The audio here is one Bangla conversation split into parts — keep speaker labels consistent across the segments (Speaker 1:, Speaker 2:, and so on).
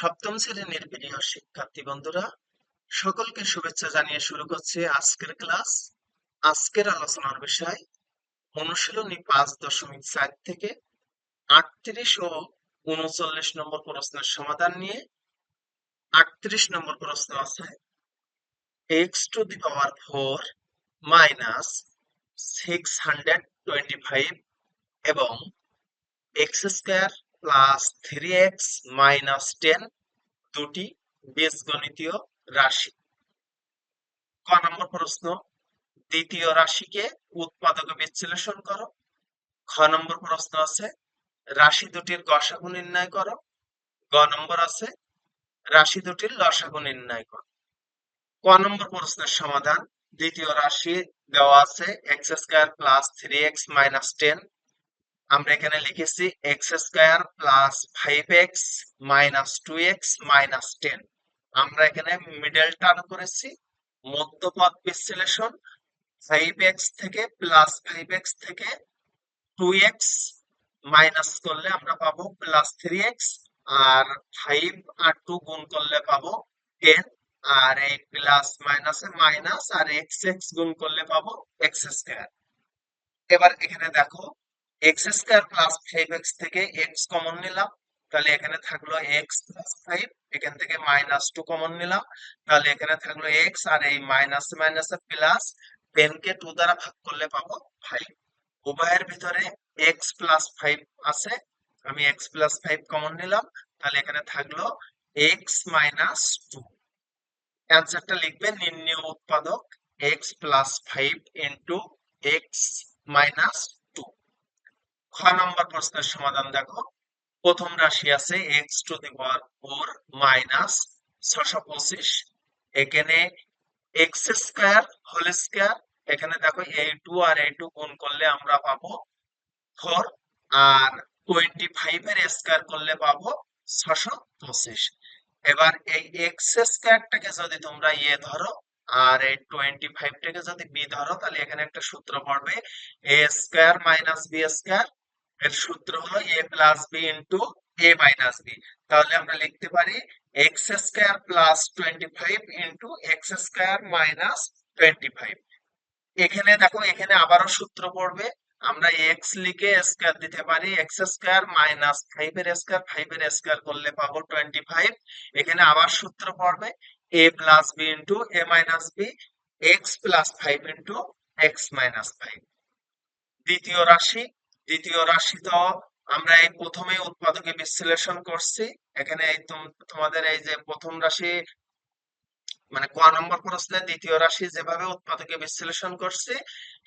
Speaker 1: সপ্তম শ্রেণির প্রিয় শিক্ষার্থী বন্ধুরা, সকলকে শুভেচ্ছা জানিয়ে শুরু করছে আজকের ক্লাস। আজকের আলোচনার বিষয়, অনুশীলনী পাঁচ দশমিক চার থেকে আটত্রিশ ও উনচল্লিশ নম্বর প্রশ্নের সমাধান নিয়ে আটত্রিশ নম্বর প্রশ্ন আছে X to the power four minus six hundred twenty five এবং X square plus three X minus ten দুটি বীজগণিতীয় রাশি। ক নম্বর প্রশ্ন, দ্বিতীয় রাশিকে উৎপাদকে বিশ্লেষণ করো। খ নম্বর প্রশ্ন আছে, রাশি দুটির গসাগু নির্ণয় করো। গ নম্বর আছে, রাশি দুটির লসাগু নির্ণয় করো। ক নম্বর প্রশ্নের সমাধান, দ্বিতীয় রাশি দেওয়া আছে X square plus three X minus ten আমরা এখানে লিখেছি X square plus five X minus two X minus ten আমরা এখানে মিডল টার্ম করেছি, মধ্যপদ বিশ্লেষণ ফাইভ এক্স থেকে প্লাস ফাইভ এক্স থেকে টু এক্স মাইনাস করলে আমরা পাবো প্লাস থ্রি এক্স আর ফাইভ আর টু গুণ করলে পাবো টেন আর এই প্লাস মাইনাসে মাইনাস আর এক্স এক্স গুণ করলে পাবো এক্স স্কোয়ার এবার এখানে দেখো X square plus five X থেকে এক্স কমন নিলাম। তাহলে এখানে থাকল এক্স প্লাস ফাইভ এখান থেকে মাইনাস টু কমন নিলাম। তাহলে এখানে থাকল এক্স আর এই মাইনাস মাইনাসে প্লাস টেন কে টু দ্বারা ভাগ করলে পাবো ফাইভ উভয়ের ভিতরে এক্স প্লাস ফাইভ আছে, আমি এক্স প্লাস ফাইভ কমন নিলাম। তাহলে এখানে থাকল এক্স মাইনাস টু অ্যান্সারটা লিখবে নির্ণয় উৎপাদক X plus five into X minus খ নম্বর প্রশ্নের সমাধান দেখো। প্রথম রাশি আছে X to the power four minus ছশো পঁচিশ। এখানে এক্স স্কোয়ার হোল স্কোয়ার এখানে দেখো এই টু আর এই টু গুণ করলে আমরা পাবো ফোর আর টোয়েন্টি ফাইভ এর স্কোয়ার করলে পাবো ছশো পঁচিশ। এবার এই এক্স স্কোয়ারটাকে যদি তোমরা ইয়ে ধরো, আর এই টোয়েন্টি ফাইভটাকে যদি বি ধরো, তাহলে এখানে একটা সূত্র পড়বে A square minus B square এর সূত্র হলো A plus B into A minus B তাহলে আমরা লিখতে পারি X square plus twenty five into X square minus twenty five এখানে দেখো, এখানে আবারও সূত্র পড়বে। আমরা এক্স লিখে স্কোয়ার দিতে পারি। এক্স স্কোয়ার মাইনাস ফাইভ এর স্কোয়ার ফাইভ এর স্কোয়ার করলে পাবো টোয়েন্টি ফাইভ এখানে আবার সূত্র পড়বে। A plus B into A minus B X plus five into X minus five দ্বিতীয় রাশি দ্বিতীয় রাশি তো আমরা এই প্রথমে উৎপাদকে বিশ্লেষণ করছি। এখানে তোমাদের এই যে প্রথম রাশি মানে ক নম্বর প্রশ্নে দ্বিতীয় রাশি যেভাবে উৎপাদকে বিশ্লেষণ করছে,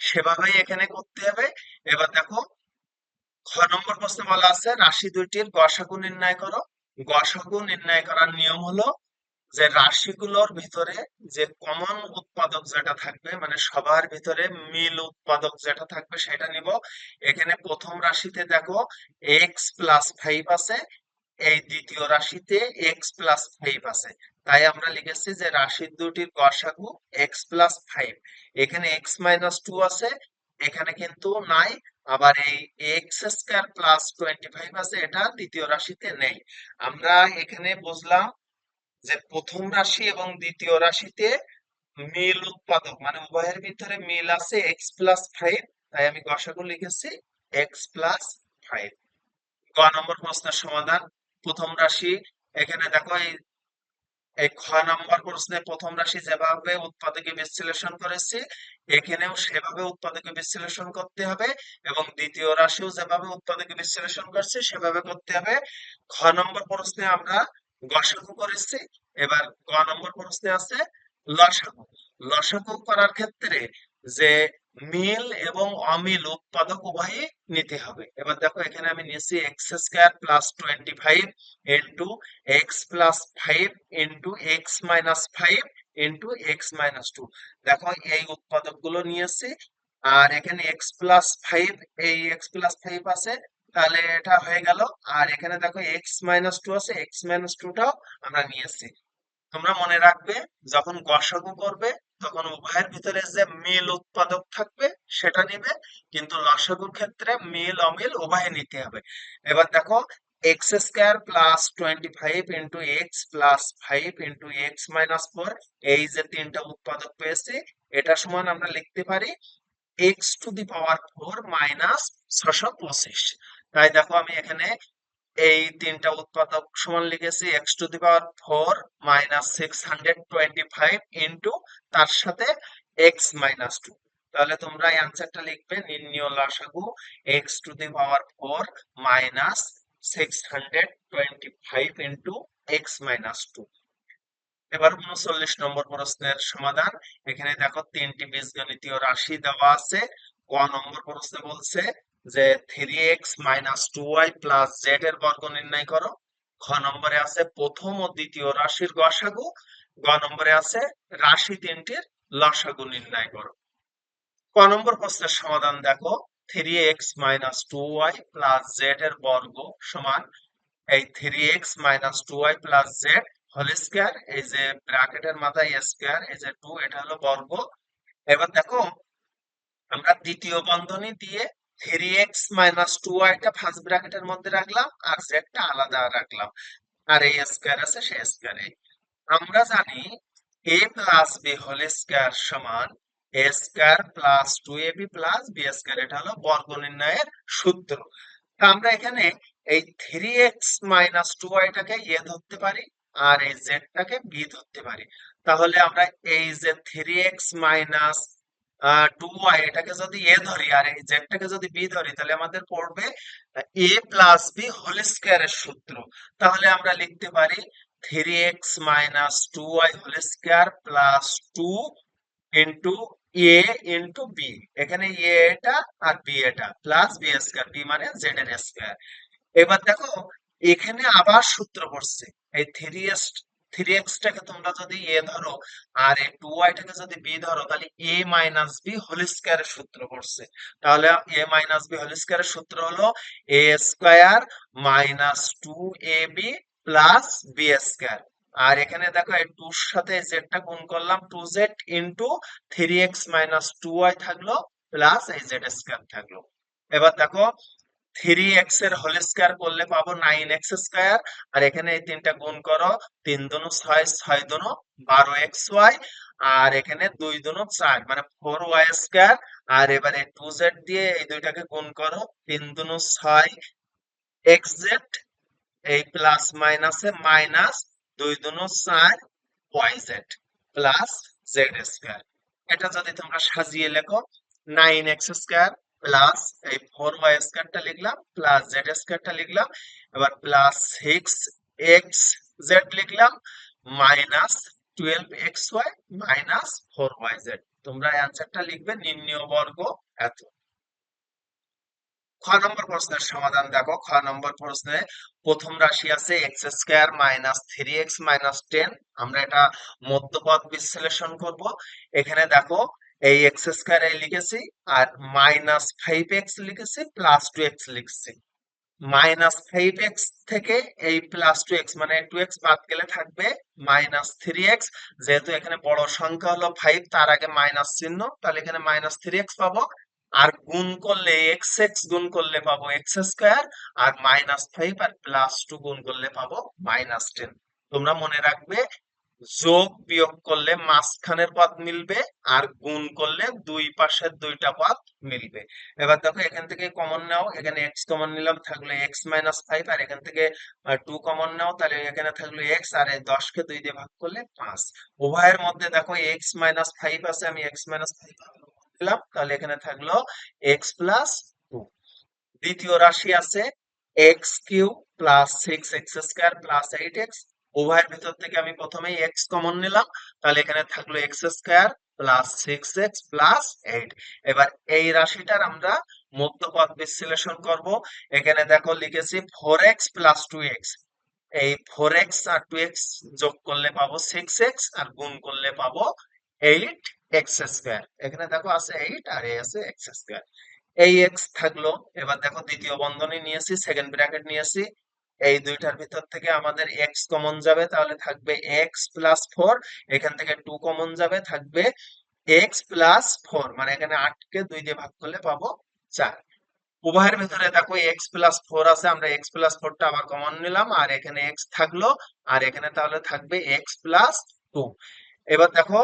Speaker 1: সেভাবেই এখানে করতে হবে। এবার দেখো, খ নম্বর প্রশ্নে বলা আছে, রাশি দুইটির গসাগু নির্ণয় করো। গসাগু নির্ণয় করার নিয়ম হলো যে রাশিগুলোর ভিতরে যে কমন উৎপাদক যেটা থাকবে মানে সবার ভিতরে মিল উৎপাদক যেটা থাকবে সেটা নিব। এখানে প্রথম রাশিতে দেখো এক্স প্লাস ফাইভ আছে, এই দ্বিতীয় রাশিতে এক্স প্লাস ফাইভ আছে। তাই আমরা লিখেছি যে রাশি দুটির গসাগু এক্স প্লাস ফাইভ এখানে এক্স মাইনাস টু আছে, এখানে কিন্তু নাই। আবার এই X square plus twenty five আছে, এটা দ্বিতীয় রাশিতে নেই। আমরা এখানে বুঝলাম যে প্রথম রাশি এবং দ্বিতীয় রাশিতে মিল উৎপাদক মানে উভয়ের ভিতরে মিল আছে এক্স প্লাস ফাইভ তাই আমি গসাগু লিখেছি এক্স প্লাস ফাইভ গ নম্বর প্রশ্নের সমাধান, প্রথম রাশি, এখানে দেখো এই এই খ নম্বর প্রশ্নে প্রথম রাশি যেভাবে উৎপাদকে বিশ্লেষণ করেছি, এখানেও সেভাবে উৎপাদকে বিশ্লেষণ করতে হবে এবং দ্বিতীয় রাশিও যেভাবে উৎপাদকে বিশ্লেষণ করছে সেভাবে করতে হবে। খ নম্বর প্রশ্নে আমরা গসাগু করেছি। এবার গ নম্বর প্রশ্নে আছে লসাগু লসাগু করার ক্ষেত্রে যে মিল এবং অমিল উৎপাদক উভয়ই নিতে হবে। এবার দেখো, এখানে আমি নিয়েছি X square plus twenty five into X plus five into X minus five into X minus two দেখো, এই উৎপাদকগুলো নিয়েছি, আর এখানে এক্স প্লাস ফাইভ এই এক্স প্লাস ফাইভ আছে তাহলে এটা হয়ে গেল। আর এখানে দেখো এক্স মাইনাস টু আছে এক্স মাইনাস টুটাও আমরা নিয়েছি তোমরা মনে রাখবে, যখন গসাগু করবে, তখন উভয়ের ভিতরে যে মিল উৎপাদক থাকবে, সেটা নিবে। কিন্তু লসাগুর ক্ষেত্রে মিল, অমিল উভয়ে নিতে হবে। এবার দেখো X square plus twenty five into X plus five into X minus four এই যে তিনটা উৎপাদক পেয়েছি, এটা সমান আমরা লিখতে পারি X to the power four minus ছশো পঁচিশ। তাই দেখো আমি এখানে এই তিনটা উৎপাদক সমান লিখেছি X to the power four minus six hundred twenty five into তার সাথে এক্স মাইনাস টু তাহলে তোমরা এই আনসারটা লিখবে, নির্ণয় লসাগু X to the power four minus six hundred twenty five into X minus two এবার উনচল্লিশ নম্বর প্রশ্নের সমাধান। এখানে দেখো তিনটি বীজগণিতীয় রাশি দেওয়া আছে। ক নম্বর প্রশ্নে বলছে যে three X minus two Y plus Z এর বর্গ নির্ণয় করো। খ নম্বরে আছে প্রথম ও দ্বিতীয় রাশির গসাগু। গ নম্বরে আছে রাশি তিনটির লসাগু নির্ণয় করো। ক নম্বর প্রশ্নের সমাধান দেখো। Three X minus two Y plus Z এর বর্গ সমান এই three X minus two Y plus Z whole square এই যে ব্র্যাকেটের মাথায় স্কোয়ার এই যে টু এটা হলো বর্গ। এবার দেখো, আমরা দ্বিতীয় বন্ধনী দিয়ে থ্রি এক্স মাইনাস টু ওয়াইটা ফার্স্ট ব্র্যাকেটের মধ্যে রাখলাম, আর জেডটা আলাদা রাখলাম। আর এই স্কোয়ার আছে সে স্কোয়ারে আমরা জানি a plus b whole square সমান a square plus two a b plus b square এটা হলো বর্গ নির্ণয়ের সূত্র। আমরা এখানে এই থ্রি এক্স মাইনাস টু ওয়াইটাকে এ ধরতে পারি, আর এই জেডটাকে বি ধরতে পারি। তাহলে আমরা এই যে three X minus two Y এটাকে যদি এ ধরি আর এই জেডটাকে যদি বি ধরি, তাহলে আমাদের পড়বে এ প্লাস বি হোল স্কোয়ারের সূত্র। তাহলে আমরা লিখতে পারি three X minus two Y whole square plus two into A into B এখানে এ এটা আর বি এটা প্লাস বি স্কোয়ার বি মানে জেড এর স্কোয়ার এবার দেখো, এখানে আবার সূত্র পড়ছে এই three A square minus two A B plus B square আর এখানে দেখো এই টুর সাথে জেডটা গুণ করলাম two Z into three X minus two Y থাকল প্লাস এই জেড স্কোয়ার থাকল। এবার দেখো থ্রি এক্সের হোল স্কোয়ার করলে পাবো নাইন এক্স স্কোয়ার আর এখানে এই তিনটা গুণ করো, তিন দুনো ছয় ছয় দুনো বারো এক্স ওয়াই আর এখানে দুই দুনো চার মানে ফোর ওয়াই স্কোয়ার আর এবারে টু জেড দিয়ে এই দুইটাকে গুণ করো, তিন দুনো ছয় এক্স জেড এই প্লাস মাইনাসে মাইনাস দুই দুনো চার Y Z plus Z square এটা যদি তোমরা সাজিয়ে লেখো নাইন এক্স স্কোয়ার প্লাস এই ফোর ওয়াই স্কোয়ারটা লিখলাম প্লাস জেড স্কোয়ারটা লিখলাম, এবার প্লাস সিক্স এক্স জেড লিখলাম minus twelve X Y minus four Y Z তোমরা অ্যান্সারটা লিখবে নির্ণয় বর্গ এত। খ নম্বর প্রশ্নের সমাধান দেখো। খ নম্বর প্রশ্নে প্রথম রাশি আছে X square minus three X minus ten আমরা এটা মধ্যপদ বিশ্লেষণ করব। এখানে দেখো এই এক্স স্কোয়ার লিখেছি আর মাইনাস ফাইভ এক্স লিখেছি প্লাস টু এক্স লিখছি। মাইনাস ফাইভ এক্স থেকে এই প্লাস টু এক্স মানে টু এক্স বাদ গেলে থাকবে মাইনাস থ্রি এক্স যেহেতু এখানে বড় সংখ্যা হলো ফাইভ তার আগে মাইনাস চিহ্ন, তাহলে এখানে মাইনাস থ্রি এক্স পাবো। আর গুণ করলে এক্স এক্স গুণ করলে পাবো এক্স স্কোয়ার আর মাইনাস ফাইভ আর প্লাস টু গুণ করলে পাবো মাইনাস টেন তোমরা মনে রাখবে যোগ বিয়োগ করলে মাঝখানের পদ মিলবে আর গুণ করলে দুই পাশের দুইটা পদ মিলবে। এবার দেখো, এখান থেকে কমন নাও, এখানে এক্স কমন নিলাম, থাকল এক্স মাইনাস ফাইভ আর এখান থেকে টু কমন নাও, তাহলে এখানে থাকল এক্স আর এই দশকে দুই দিয়ে ভাগ করলে পাঁচ। উভয়ের মধ্যে দেখো এক্স মাইনাস ফাইভ আছে, আমি এক্স মাইনাস ফাইভ দিলাম, তাহলে এখানে থাকল এক্স প্লাস টু দ্বিতীয় রাশি আছে X cube plus six X square plus eight X উভয়ের ভিতর থেকে আমি প্রথমেই এক্স কমন নিলাম। তাহলে এখানে থাকল X square plus six X plus eight এবার এই রাশিটার আমরা মধ্যপদ বিশ্লেষণ করব। এখানে দেখো লিখেছি four X plus two X এই ফোর এক্স আর টু এক্স যোগ করলে পাবো সিক্স এক্স আর গুণ করলে পাবো এইট এক্স স্কোয়ার এখানে দেখো আছে এইট আর এ আছে এক্স স্কোয়ার এই এক্স থাকল। এবার দেখো দ্বিতীয় বন্ধনী নিয়েছি সেকেন্ড ব্র্যাকেট নিয়েছি। এই দুইটার ভিতর থেকে আমাদের এক্স কমন যাবে, তাহলে থাকবে এক্স প্লাস ফোর এখান থেকে টু কমন যাবে, থাকবে এক্স প্লাস ফোর মানে এখানে আটকে দুই দিয়ে ভাগ করলে পাবো চার। উভয়ের ভিতরে দেখো এক্স প্লাস ফোর আছে, আমরা এক্স প্লাস ফোরটা আবার কমন নিলাম, আর এখানে এক্স থাকল, আর এখানে তাহলে থাকবে এক্স প্লাস টু এবার দেখো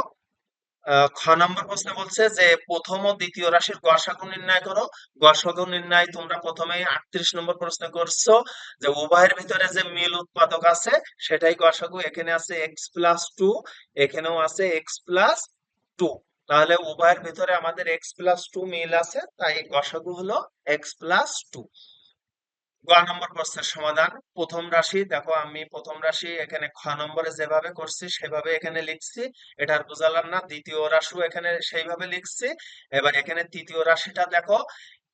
Speaker 1: খ নম্বর প্রশ্ন বলছে যে, প্রথম ও দ্বিতীয় রাশির গসাগু নির্ণয় করো। গসাগু নির্ণয় তোমরা প্রথমে আটত্রিশ নম্বর প্রশ্ন করছ যে, উভয়ের ভিতরে যে মিল উৎপাদক আছে, সেটাই গসাগু এখানে আছে এক্স প্লাস টু এখানেও আছে এক্স প্লাস টু তাহলে উভয়ের ভিতরে আমাদের এক্স প্লাস টু মিল আছে, তাই গসাগু হলো এক্স প্লাস টু নম্বর প্রশ্নের সমাধান। প্রথম রাশি, দেখো আমি প্রথম রাশি, এখানে খ নম্বরে যেভাবে করছি সেভাবে এখানে লিখছি। এটা আর বোঝালাম না, দ্বিতীয় রাশিও এখানে সেইভাবে লিখছি। এবার এখানে তৃতীয় রাশিটা দেখো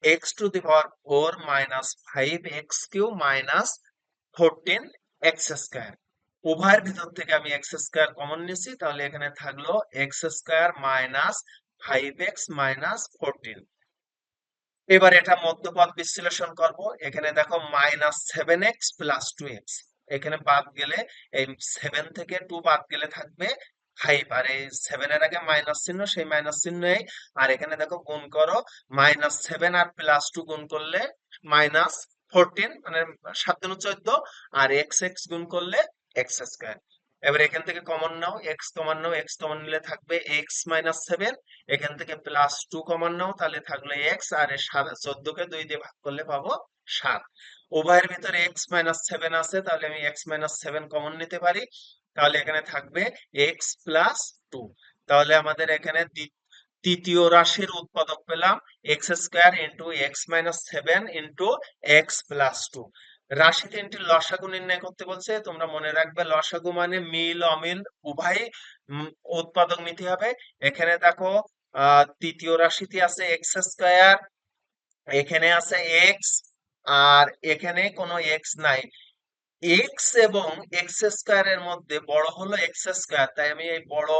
Speaker 1: X to the power four minus five X cube minus fourteen X square উভয়ের ভিতর থেকে আমি এক্স স্কোয়ার কমন নিছি, তাহলে এখানে থাকল X square minus five X minus fourteen এবার এটা মধ্যপদ বিশ্লেষণ করব। এখানে দেখো minus seven X plus two X এখানে বাদ গেলে এই সেভেন থেকে টু বাদ গেলে থাকবে ফাইভ আর এই সেভেন এর আগে মাইনাস চিহ্ন, সেই মাইনাস চিহ্নই আর এখানে দেখো গুণ করো মাইনাস সেভেন আর প্লাস টু গুণ করলে মাইনাস ফোরটিন মানে সাত চোদ্দ। আর এক্স এক্স গুণ করলে এক্স স্কোয়ার এবার এখান থেকে কমন নাও এক্স কমন নাও এক্স কমন নিলে থাকবে এক্স মাইনাস সেভেন এখান থেকে প্লাস টু কমন নাও, তাহলে থাকল এক্স আর চোদ্দ কে দুই দিয়ে ভাগ করলে পাবো সাত। উভয়ের ভিতরে এক্স মাইনাস সেভেন আছে, তাহলে আমি এক্স মাইনাস সেভেন কমন নিতে পারি। তাহলে এখানে থাকবে এক্স প্লাস টু তাহলে আমাদের এখানে তৃতীয় রাশির উৎপাদক পেলাম X square into X minus seven into X plus two রাশি তিনটির লসাগু নির্ণয় করতে বলছে। তোমরা মনে রাখবে, লসাগু মানে মিল, অমিল উভয় উৎপাদক নিতে হবে। এখানে দেখো তৃতীয় রাশিতে আছে এক্স স্কোয়ার এখানে আছে এক্স আর এখানে কোনো এক্স নাই। এক্স এবং এক্স স্কোয়ার এর মধ্যে বড় হলো এক্স স্কোয়ার তাই আমি এই বড়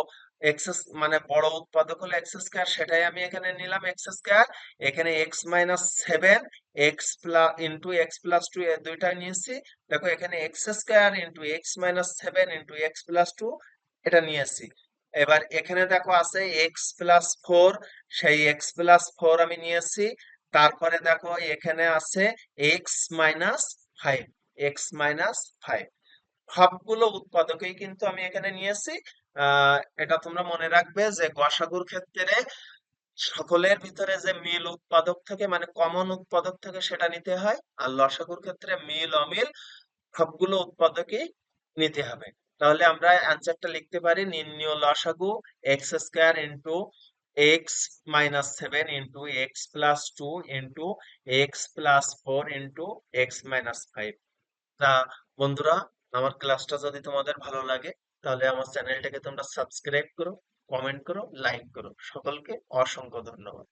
Speaker 1: এক্স মানে বড় উৎপাদক হলো এক্স স্কোয়ার সেটাই আমি এখানে নিলাম এক্স স্কোয়ার এখানে X minus seven X plus into X plus two এর দুইটাই নিয়েছি। দেখো এখানে X square into X minus seven into X plus two এটা নিয়েছি। এবার এখানে দেখো আছে এক্স প্লাস ফোর সেই এক্স প্লাস ফোর আমি নিয়েছি। তারপরে দেখো এখানে আছে X minus five X minus five সবগুলো উৎপাদকেই কিন্তু আমি এখানে নিয়েছি। এটা তোমরা মনে রাখবে যে গসাগুর ক্ষেত্রে সকলের ভিতরে যে মিল উৎপাদক থাকে মানে কমন উৎপাদক থাকে, সেটা নিতে হয়। আর লসাগুর ক্ষেত্রে মিল, অমিল, সবগুলো উৎপাদকই নিতে হবে। তাহলে আমরা অ্যান্সারটা লিখতে পারি, নির্ণয় লসাগু X square into X minus seven into X plus two into X plus four into X minus five তা বন্ধুরা, আমার ক্লাসটা যদি তোমাদের ভালো লাগে তাহলে আমার চ্যানেলটাকে তোমরা সাবস্ক্রাইব করো কমেন্ট করো লাইক করো। সকলকে অসংখ্য ধন্যবাদ।